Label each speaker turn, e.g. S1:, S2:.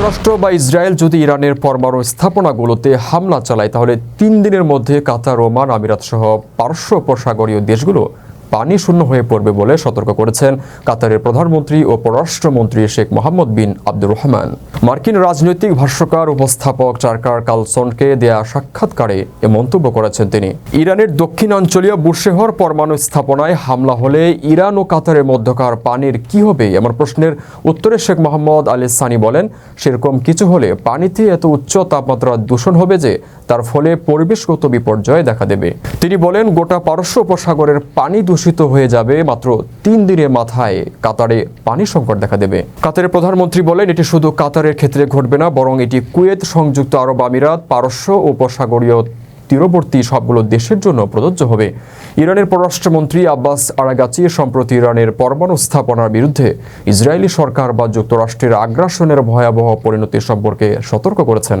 S1: যুক্তরাষ্ট্র বা ইসরায়েল যদি ইরানের পরমাণু স্থাপনাগুলোতে হামলা চালায়, তাহলে তিন দিনের মধ্যে কাতার, ওমান, আমিরাত সহ পারস্য উপসাগরীয় দেশগুলো পানি শূন্য হয়ে পড়বে বলে সতর্ক করেছেন কাতারের প্রধানমন্ত্রী ও পররাষ্ট্রমন্ত্রী শেখ মোহাম্মদ বিন আব্দুর রহমান। মার্কিন রাজনৈতিক ভাষ্যকার, উপস্থাপক চার্কার কালসনকে দেয়া সাক্ষাৎকারে এ মন্তব্য করেছেন তিনি। ইরানের দক্ষিণাঞ্চলীয় বুশেহর পরমাণু স্থাপনায় হামলা হলে ইরান ও কাতারের মধ্যকার পানির কি হবে এমন প্রশ্নের উত্তরে শেখ মোহাম্মদ আলী সানি বলেন, সেরকম কিছু হলে পানিতে এত উচ্চ তাপমাত্রা দূষণ হবে যে তার ফলে পরিবেশগত বিপর্যয় দেখা দেবে। তিনি বলেন, গোটা পারস্য উপসাগরের পানি দূষিত হয়ে যাবে মাত্র তিন দিনের মাথায় কাতারে পানি সংকট দেখা দেবে। কাতারের প্রধানমন্ত্রী বলেন, এটি শুধু কাতারের ক্ষেত্রে ঘটবে না, বরং এটি কুয়েত সংযুক্ত আরব আমিরাত, পারস্য উপসাগরীয় তীরবর্তী সবগুলো দেশের জন্য প্রযোজ্য হবে। ইরানের পররাষ্ট্রমন্ত্রী আব্বাস আরাগাচি সম্প্রতি ইরানের পরমাণু স্থাপনার বিরুদ্ধে ইসরায়েলি সরকার বা যুক্তরাষ্ট্রের আগ্রাসনের ভয়াবহ পরিণতি সম্পর্কে সতর্ক করেছেন।